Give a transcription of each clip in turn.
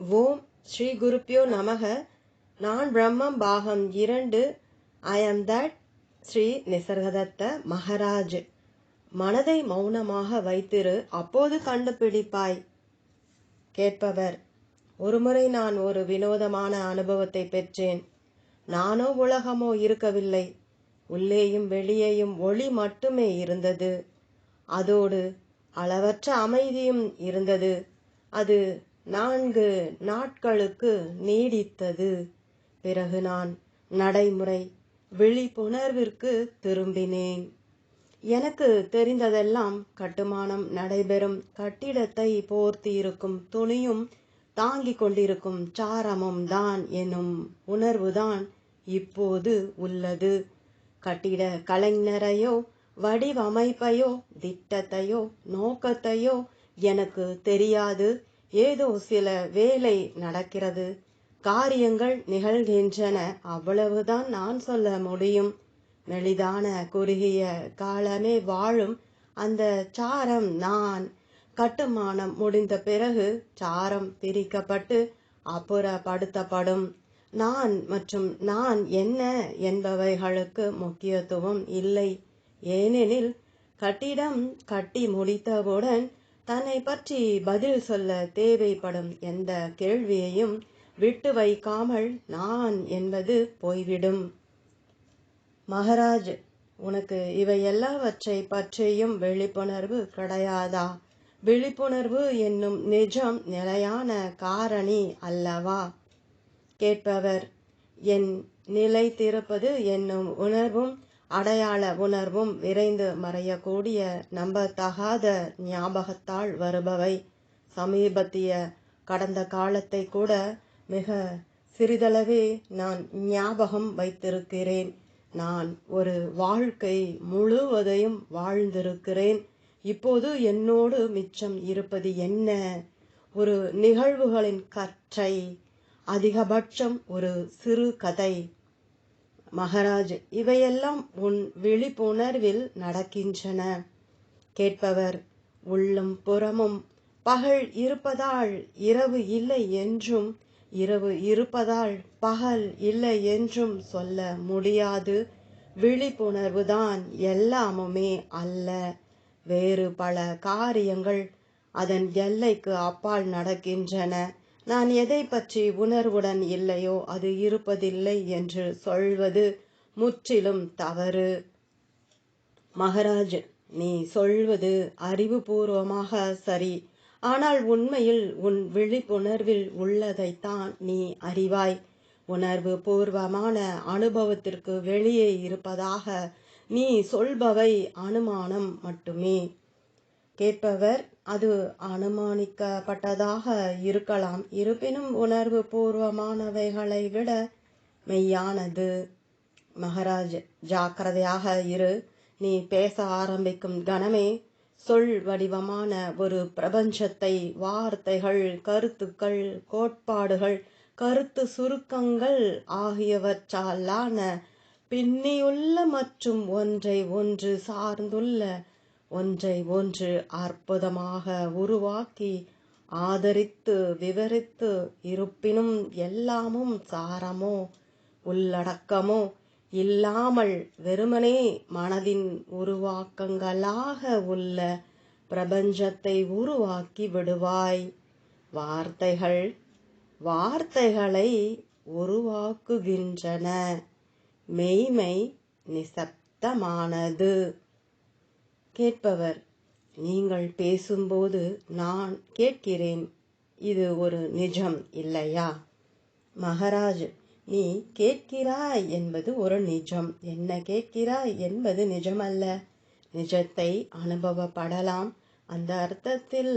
ஓம் ஸ்ரீ குருப்பியோ நமக. நான் பிரம்மம் பாகம் இரண்டு. ஐ ஆம் தட் ஸ்ரீ நிசர்கதத்த மகராஜ். மனதை மௌனமாக வைத்திரு அப்போது கண்டுபிடிப்பாய். கேட்பவர் ஒருமுறை நான் ஒரு வினோதமான அனுபவத்தை பெற்றேன். நானோ உலகமோ இருக்கவில்லை. உள்ளேயும் வெளியேயும் ஒளி மட்டுமே இருந்தது. அதோடு அளவற்ற அமைதியும் இருந்தது. அது நான்கு நாட்களுக்கு நீடித்தது. பிறகு நான் நடைமுறை விழிப்புணர்விற்கு திரும்பினேன். எனக்கு தெரிந்ததெல்லாம் கட்டுமானம் நடைபெறும் கட்டிடத்தை போர்த்தி இருக்கும் துணியும் தாங்கிக் கொண்டிருக்கும் சாரமும் தான் எனும் உணர்வுதான் இப்போது உள்ளது. கட்டிட கலைஞரையோ வடிவமைப்பையோ திட்டத்தையோ நோக்கத்தையோ எனக்கு தெரியாது. ஏதோ சில வேலை நடக்கிறது. காரியங்கள் நிகழ்கின்றன. அவ்வளவுதான் நான் சொல்ல முடியும். மெலிதான குறுகிய காலமே வாழும் அந்த சாரம் நான். கட்டுமானம் முடிந்த பிறகு சாரம் பிரிக்கப்பட்டு அப்புறப்படுத்தப்படும். நான் மற்றும் நான் என்ன என்பவைகளுக்கு முக்கியத்துவம் இல்லை. ஏனெனில் கட்டிடம் கட்டி முடித்தவுடன் தன்னை பற்றி பதில் சொல்ல தேவைப்படும் எந்த கேள்வியையும் விட்டு வைக்காமல் நான் என்பது போய்விடும். மகராஜ் உனக்கு இவை எல்லாவற்றை பற்றியும் விழிப்புணர்வு கிடையாதா? விழிப்புணர்வு என்னும் நிஜம் நிலையான காரணி அல்லவா? கேட்பவர் என் நிலைத்திருப்பது என்னும் உணர்வும் அடையாள உணர்வும் விரைந்து மறையக்கூடிய நம்பத்தகாத ஞாபகத்தால் வருபவை. சமீபத்திய கடந்த காலத்தை கூட மிக சிறிதளவே நான் ஞாபகம் வைத்திருக்கிறேன். நான் ஒரு வாழ்க்கை முழுவதையும் வாழ்ந்திருக்கிறேன். இப்போது என்னோடு மிச்சம் இருப்பது என்ன? ஒரு நிகழ்வுகளின் கற்றை அதிகபட்சம் ஒரு சிறு கதை. மகராஜ் இவையெல்லாம் உன் விழிப்புணர்வில் நடக்கின்றன. கேட்பவர் உள்ளும் புறமும் பகல் இருப்பதால் இரவு இல்லை என்றும் இரவு இருப்பதால் பகல் இல்லை என்றும் சொல்ல முடியாது. விழிப்புணர்வுதான் எல்லாமுமே அல்ல. வேறு பல காரியங்கள் அதன் எல்லைக்கு அப்பால் நடக்கின்றன. நான் எதை பற்றி உணர்வுடன் இல்லையோ அது இருப்பதில்லை என்று சொல்வது முற்றிலும் தவறு. மகராஜ் நீ சொல்வது அறிவுபூர்வமாக சரி. ஆனால் உண்மையில் உன் விழிப்புணர்வில் உள்ளதைத்தான் நீ அறிவாய். உணர்வு பூர்வமான அனுபவத்திற்கு வெளியே இருப்பதாக நீ சொல்பவை அனுமானம் மட்டுமே. கேட்பவர் அது அனுமானிக்கப்பட்டதாக இருக்கலாம். இருப்பினும் உணர்வு பூர்வமானவைகளை விட மெய்யானது. மகராஜ் ஜாக்கிரதையாக இரு. நீ பேச ஆரம்பிக்கும் கணமே சொல் வடிவமான ஒரு பிரபஞ்சத்தை. வார்த்தைகள் கருத்துக்கள் கோட்பாடுகள் கருத்து சுருக்கங்கள் ஆகியவற்றாலான பின்னியுள்ள மற்றும் ஒன்றை ஒன்று சார்ந்துள்ள ஒன்றை ஒன்று அற்புதமாக உருவாக்கி ஆதரித்து விவரித்து இருப்பினும் எல்லாமும் சாரமோ உள்ளடக்கமோ இல்லாமல் வெறுமனே மனதின் உருவாக்கங்களாக உள்ள பிரபஞ்சத்தை உருவாக்கி விடுவாய். வார்த்தைகள் வார்த்தைகளை உருவாக்குகின்றன. மெய்மை நிசப்தமானது. கேட்பவர். நீங்கள் பேசும்போது நான் கேட்கிறேன் இது ஒரு நிஜம் இல்லையா? மகராஜ் நீ கேட்கிறாய் என்பது ஒரு நிஜம். என்ன கேட்கிறாய் என்பது நிஜமல்ல. நிஜத்தை அனுபவப்படலாம். அந்த அர்த்தத்தில்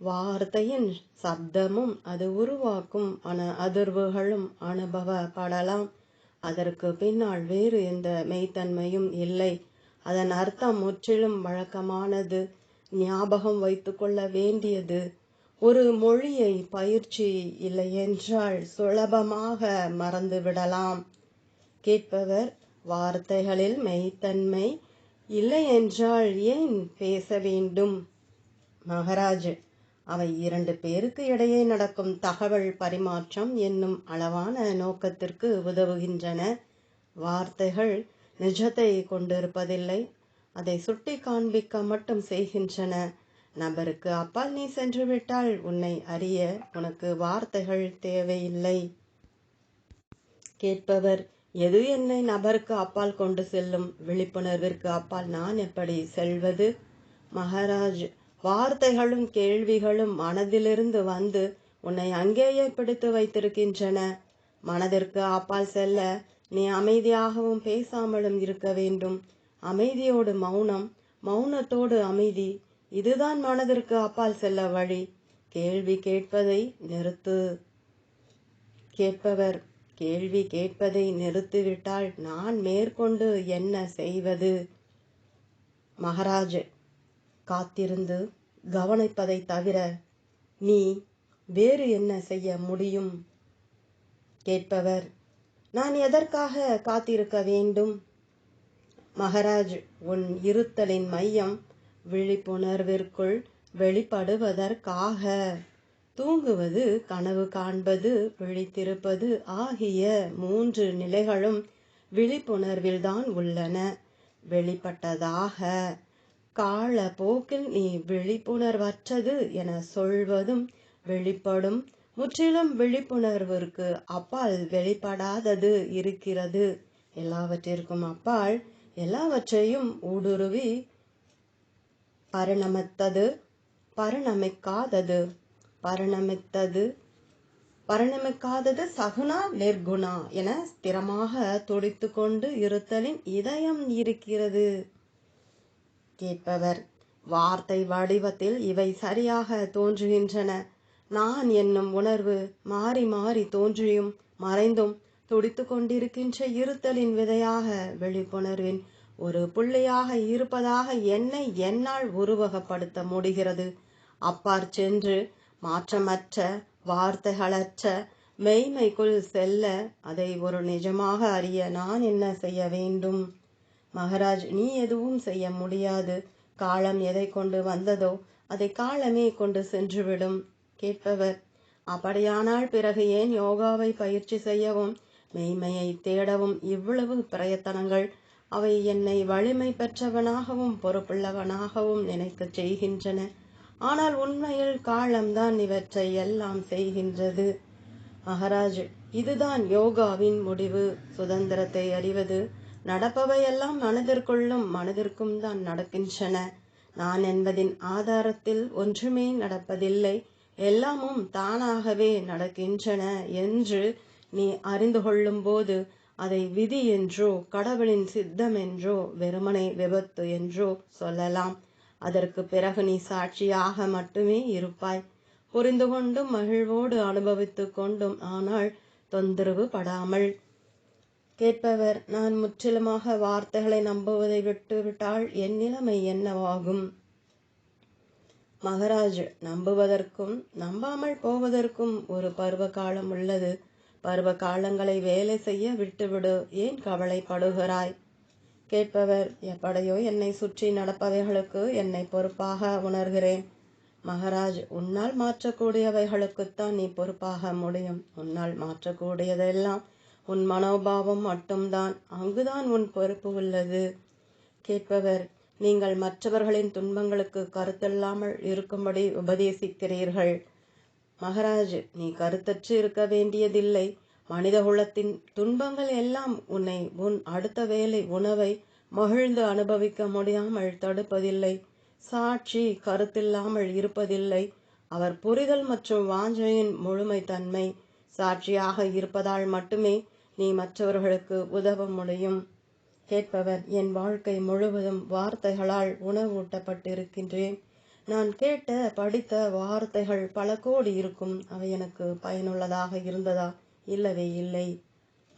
வார்த்தையின் சப்தமும் அது உருவாக்கும் அன அதிர்வுகளும் அனுபவப்படலாம். அதற்கு பின்னால் வேறு எந்த மெய்த்தன்மையும் இல்லை. அதன் அர்த்தம் முற்றிலும் வழக்கமானது. ஞாபகம் வைத்துக்கொள்ள வேண்டியது. ஒரு மொழியை பயிற்சி இல்லையென்றால் சுலபமாக மறந்துவிடலாம் கேட்பவர் வார்த்தைகளில் மெய்த்தன்மை இல்லை என்றால் ஏன் பேச வேண்டும்? மகராஜ் அவை இரண்டு பேருக்கு இடையே நடக்கும் தகவல் பரிமாற்றம் என்னும் அளவான நோக்கத்திற்கு உதவுகின்றன. வார்த்தைகள் நிஜத்தை கொண்டிருப்பதில்லை. அதை சுட்டி காண்பிக்க மட்டும் செய்கின்றன. நபருக்கு அப்பால் நீ சென்று விட்டால் உன்னை அறிய உனக்கு வார்த்தைகள் தேவையில்லை. கேட்பவர் எது என்னை நபருக்கு அப்பால் கொண்டு செல்லும்? விழிப்புணர்விற்கு அப்பால் நான் எப்படி செல்வது? மகாராஜ் வார்த்தைகளும் கேள்விகளும் மனதிலிருந்து வந்து உன்னை அங்கேயே பிடித்து வைத்திருக்கின்றன. மனதிற்கு அப்பால் செல்ல நீ அமைதியாகவும் பேசாமலும் இருக்க வேண்டும். அமைதியோடு மௌனம் மௌனத்தோடு அமைதி. இதுதான் மனதிற்கு அப்பால் செல்ல வழி. கேள்வி கேட்பதை நிறுத்து. கேட்பவர் கேள்வி கேட்பதை நிறுத்திவிட்டால் நான் மேற்கொண்டு என்ன செய்வது? மகாராஜ் காத்திருந்து கவனிப்பதை தவிர நீ வேறு என்ன செய்ய முடியும்? கேட்பவர் நான் எதற்காக காத்திருக்க வேண்டும்? மகாராஜ் உன் இருத்தலின் மையம் விழிப்புணர்விற்குள் வெளிப்படுவதற்காக. தூங்குவது கனவு காண்பது விழித்திருப்பது ஆகிய மூன்று நிலைகளும் விழிப்புணர்வில்தான் உள்ளன. வெளிப்பட்டதாக கால போக்கில் நீ விழிப்புணர்வற்றது என சொல்வதும் வெளிப்படும் முற்றிலும் விழிப்புணர்விற்கு அப்பால் வெளிப்படாதது இருக்கிறது. எல்லாவற்றிற்கும் அப்பால் எல்லாவற்றையும் ஊடுருவி பரிணமித்தது பரிணமிக்காதது பரிணமித்தது பரிணமிக்காதது சகுனா நிர்குணா என ஸ்திரமாக துடித்து கொண்டு இருத்தலின் இதயம் இருக்கிறது. கேட்பவர் வார்த்தை வடிவத்தில் இவை சரியாக தோன்றுகின்றன. நான் என்னும் உணர்வு மாறி மாறி தோன்றியும் மறைந்தும் துடித்து கொண்டிருக்கின்ற இருத்தலின் விதையாக விழிப்புணர்வின் ஒரு புள்ளியாக இருப்பதாக என்னை என்னால் உருவகப்படுத்த முடிகிறது. அப்பாற் சென்று மாற்றமற்ற வார்த்தைகளற்ற மெய்மைக்குள் செல்ல அதை ஒரு நிஜமாக அறிய நான் என்ன செய்ய வேண்டும்? மகராஜ் நீ எதுவும் செய்ய முடியாது. காலம் எதை கொண்டு வந்ததோ அதை காலமே கொண்டு சென்றுவிடும். கேட்பவர். அப்படியானால் பிறகு ஏன் யோகாவை பயிற்சி செய்யவும் மெய்மையை தேடவும் இவ்வளவு பிரயத்தனங்கள்? அவை என்னை வலிமை பெற்றவனாகவும் பொறுப்புள்ளவனாகவும் நினைக்கச் செய்கின்றன. ஆனால் உண்மையில் காலம்தான் இவற்றை எல்லாம் செய்கின்றது. மகாராஜ் இதுதான் யோகாவின் முடிவு. சுதந்திரத்தை அறிவது நடப்பவையெல்லாம் மனதிற்குள்ளும் மனதிற்கும் தான் நடக்கின்றன. நான் என்பதின் ஆதாரத்தில் ஒன்றுமே நடப்பதில்லை. எல்லாமும் தானாகவே நடக்கின்றன என்று நீ அறிந்து கொள்ளும்போது அதை விதி என்றோ கடவுளின் சித்தம் என்றோ வெறுமனை விபத்து என்றோ சொல்லலாம். அதற்கு பிறகு நீ சாட்சியாக மட்டுமே இருப்பாய். புரிந்து கொண்டும் மகிழ்வோடு அனுபவித்து கொண்டும் ஆனால் தொந்தரவு படாமல். கேட்பவர் நான் முற்றிலுமாக வார்த்தைகளை நம்புவதை விட்டுவிட்டால் என் நிலைமை என்னவாகும்? மகராஜ் நம்புவதற்கும் நம்பாமல் போவதற்கும் ஒரு பருவ காலம் உள்ளது. பருவ காலங்களை வேலை செய்ய விட்டுவிடு ஏன் கவலைப்படுகிறாய்? கேட்பவர் எப்படையோ என்னை சுற்றி நடப்பவைகளுக்கு என்னை பொறுப்பாக உணர்கிறேன். மகராஜ் உன்னால் மாற்றக்கூடியவைகளுக்குத்தான் நீ பொறுப்பாக முடியும். உன்னால் மாற்றக்கூடியதெல்லாம் உன் மனோபாவம் மட்டும்தான். அங்குதான் உன் பொறுப்பு உள்ளது. கேட்பவர் நீங்கள் மற்றவர்களின் துன்பங்களுக்கு கருத்தில்லாமல் இருக்கும்படி உபதேசிக்கிறீர்கள். மகராஜ் நீ கருத்தற்று இருக்க வேண்டியதில்லை. மனிதகுலத்தின் துன்பங்கள் எல்லாம் உன்னை உன் அடுத்த வேலை உணவை மகிழ்ந்து அனுபவிக்க முடியாமல் தடுப்பதில்லை. சாட்சி கருத்தில்லாமல் இருப்பதில்லை. அவர் புரிதல் மற்றும் வாஞ்சையின் முழுமை தன்மை சாட்சியாக இருப்பதால் மட்டுமே நீ மற்றவர்களுக்கு உதவ முடியும். கேட்பவர் என் வாழ்க்கை முழுவதும் வார்த்தைகளால் உணவூட்டப்பட்டிருக்கின்றேன். நான் கேட்ட படித்த வார்த்தைகள் பல கோடி இருக்கும். அவை எனக்கு பயனுள்ளதாக இருந்ததா? இல்லவே இல்லை.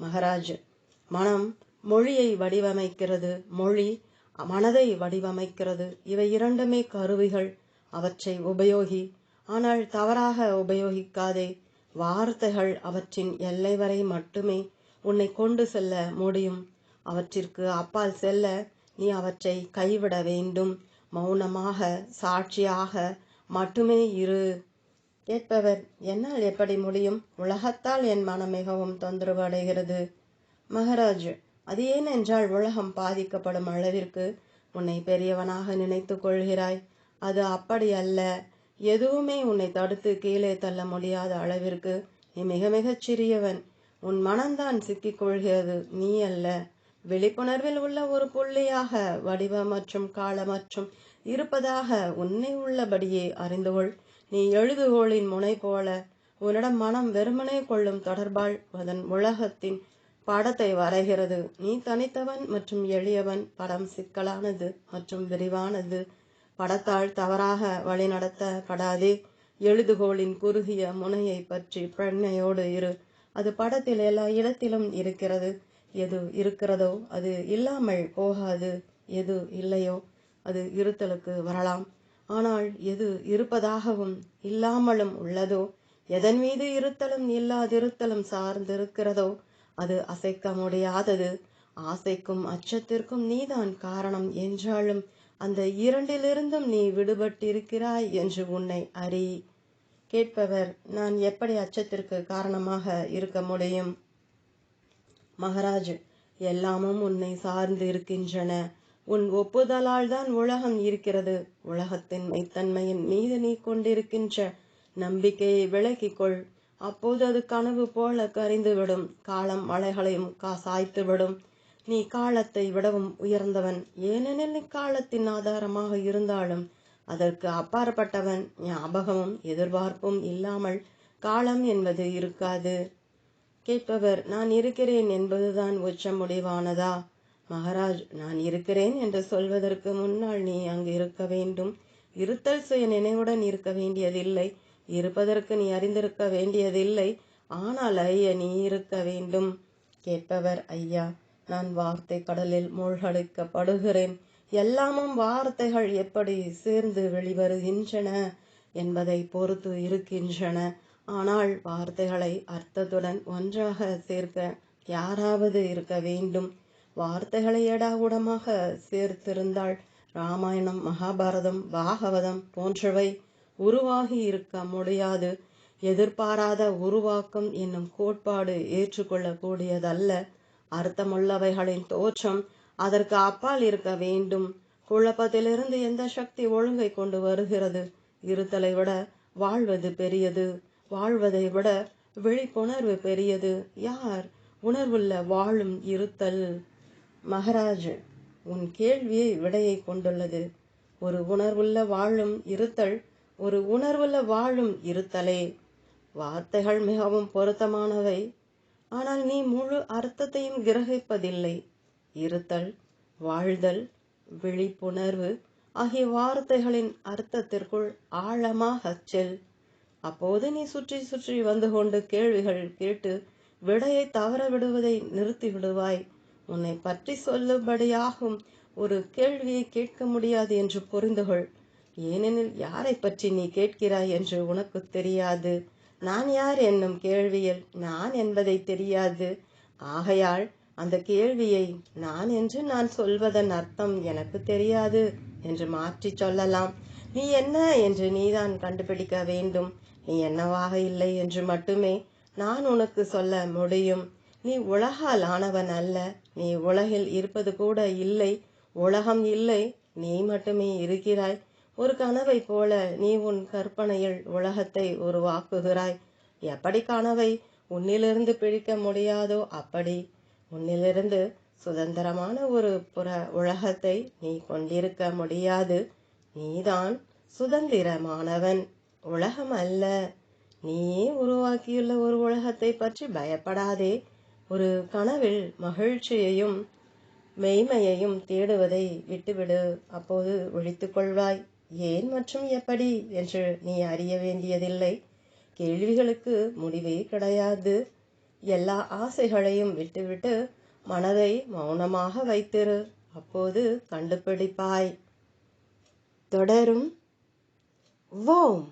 மகராஜ் மனம் மொழியை வடிவமைக்கிறது. மொழி மனதை வடிவமைக்கிறது. இவை இரண்டுமே கருவிகள். அவற்றை உபயோகி ஆனால் தவறாக உபயோகிக்காதே. வார்த்தைகள் அவற்றின் எல்லை வரை மட்டுமே உன்னை கொண்டு செல்ல முடியும். அவற்றிற்கு அப்பால் செல்ல நீ அவற்றை கைவிட வேண்டும். மௌனமாக சாட்சியாக மட்டுமே இரு. கேட்பவர் என்னால் எப்படி முடியும்? உலகத்தால் என் மனம் மிகவும் தொந்தரவு அடைகிறது மகராஜ் அது ஏனென்றால் உலகம் பாதிக்கப்படும் அளவிற்கு உன்னை பெரியவனாக நினைத்து கொள்கிறாய். அது அப்படி அல்ல. எதுவுமே உன்னை தடுத்து கீழே தள்ள முடியாத அளவிற்கு நீ மிக மிகச் சிறியவன். உன் மனம்தான் சிக்கிக் கொள்கிறது. நீ அல்ல. விழிப்புணர்வில் உள்ள ஒரு புள்ளியாக வடிவ மற்றும் கால மற்றும் இருப்பதாக உன்னை உள்ளபடியே அறிந்துகொள். நீ எழுதுகோளின் முனை போல உன்னிடம் மனம் வெறுமனே கொள்ளும் தொடர்பால் அதன் உலகத்தின் படத்தை வரைகிறது. நீ தனித்தவன் மற்றும் எளியவன் படம் சிக்கலானது மற்றும் விரிவானது. படத்தால் தவறாக வழிநடத்தப்படாதே. எழுதுகோளின் குறுகிய முனையை பற்றி பிரண்மையோடு இரு. அது படத்தில் எல்லா இடத்திலும் இருக்கிறது. எது இருக்கிறதோ அது இல்லாமல் போகாது எது இல்லையோ அது இருத்தலுக்கு வரலாம். ஆனால் எது இருப்பதாகவும் இல்லாமலும் உள்ளதோ எதன் மீது இருத்தலும் இல்லாதிருத்தலும் சார்ந்திருக்கிறதோ அது அசைக்க முடியாதது ஆசைக்கும் அச்சத்திற்கும் நீதான் காரணம் என்றாலும் அந்த இரண்டிலிருந்தும் நீ விடுபட்டிருக்கிறாய் என்று உன்னை அறி. கேட்பவர் நான் எப்படி அச்சத்திற்கு காரணமாக இருக்க முடியும்? மகராஜ் எல்லாமும் உன்னை சார்ந்து இருக்கின்றன. உன் ஒப்புதலால் தான் உலகம் இருக்கிறது. உலகத்தின் மெய்த்தன்மையின் மீது நீ கொண்டிருக்கின்ற நம்பிக்கையை விலக்கிக்கொள். அப்போது அது கனவு போல கரிந்துவிடும். காலம் மலைகளையும் காசாய்த்துவிடும் நீ காலத்தை விடவும் உயர்ந்தவன். ஏனெனில் நீ காலத்தின் ஆதாரமாக இருந்தாலும் அதற்கு அப்பாற்பட்டவன். ஞாபகமும் எதிர்பார்ப்பும் இல்லாமல் காலம் என்பது இருக்காது. கேட்பவர் நான் இருக்கிறேன் என்பதுதான் உச்ச முடிவானதா? மகாராஜ் நான் இருக்கிறேன் என்று சொல்வதற்கு முன்னால் நீ அங்கு இருக்க வேண்டும். இருத்தல் சுய நினைவுடன் இருக்க வேண்டியதில்லை. இருப்பதற்கு நீ அறிந்திருக்க வேண்டியதில்லை. ஆனால் ஐயா நீ இருக்க வேண்டும். கேட்பவர் ஐயா நான் வார்த்தை கடலில் மூழ்கடிக்கப்படுகிறேன். எல்லாமும் வார்த்தைகள் எப்படி சேர்ந்து வெளிவருகின்றன என்பதை பொறுத்து இருக்கின்றன. ஆனால் வார்த்தைகளை அர்த்தத்துடன் ஒன்றாக சேர்க்க யாராவது இருக்க வேண்டும். வார்த்தைகளை எடாவுடமாக சேர்த்திருந்தால் ராமாயணம் மகாபாரதம் பாகவதம் போன்றவை உருவாகி இருக்க முடியாது. எதிர்பாராத உருவாக்கம் என்னும் கோட்பாடு ஏற்றுக்கொள்ளக்கூடியதல்ல. அர்த்தமுள்ளவைகளின் தோற்றம் அதற்கு அப்பால் இருக்க வேண்டும். குழப்பத்திலிருந்து எந்த சக்தி ஒழுங்கை கொண்டு வருகிறது? இருத்தலை விட வாழ்வது பெரியது. வாழ்வதை விட விழிப்புணர்வு பெரியது. யார்? உணர்வுள்ள வாழும் இருத்தல். மகராஜ் உன் கேள்வியை விடையை கொண்டுள்ளது. ஒரு உணர்வுள்ள வாழும் இருத்தல் ஒரு உணர்வுள்ள வாழும் இருத்தலே. வார்த்தைகள் மிகவும் பொருத்தமானவை. ஆனால் நீ முழு அர்த்தத்தையும் கிரகிப்பதில்லை. இருத்தல் வாழ்தல் விழிப்புணர்வு ஆகிய வார்த்தைகளின் அர்த்தத்திற்குள் ஆழமாகச் செல். அப்போது நீ சுற்றி சுற்றி வந்து கொண்டு கேள்விகள் கேட்டு விடையை தவற விடுவதை நிறுத்தி விடுவாய் உன்னை பற்றி சொல்லும்படியாகும் ஒரு கேள்வியை கேட்க முடியாது என்று புரிந்துகொள் ஏனெனில் யாரை பற்றி நீ கேட்கிறாய் என்று உனக்கு தெரியாது. நான் யார் என்னும் கேள்வியில் நான் என்பதை தெரியாது. ஆகையால் அந்த கேள்வியை நான் என்று நான் சொல்வதன் அர்த்தம் எனக்கு தெரியாது என்று மாற்றி சொல்லலாம். நீ என்ன என்று நீதான் கண்டுபிடிக்க வேண்டும். நீ என்னவாக இல்லை என்று மட்டுமே நான் உனக்கு சொல்ல முடியும். நீ உலகால் ஆனவன் அல்ல. நீ உலகில் இருப்பது கூட இல்லை. உலகம் இல்லை. நீ மட்டுமே இருக்கிறாய். ஒரு கனவை போல நீ உன் கற்பனையில் உலகத்தை உருவாக்குகிறாய். எப்படி கனவை உன்னிலிருந்து பிழிக்க முடியாதோ அப்படி உன்னிலிருந்து சுதந்திரமான ஒரு புற உலகத்தை நீ கொண்டிருக்க முடியாது. நீதான் சுதந்திரமானவன். உலகம் அல்ல நீயே உருவாக்கியுள்ள ஒரு உலகத்தை பற்றி பயப்படாதே. ஒரு கனவில் மகிழ்ச்சியையும் மெய்மையையும் தேடுவதை விட்டுவிடு. அப்போது ஒழித்துக் கொள்வாய். ஏன் மற்றும் எப்படி என்று நீ அறிய வேண்டியதில்லை. கேள்விகளுக்கு முடிவே கிடையாது. எல்லா ஆசைகளையும் விட்டுவிட்டு மனதை மௌனமாக வைத்திரு. அப்போது கண்டுபிடிப்பாய். தொடரும். ஓம்.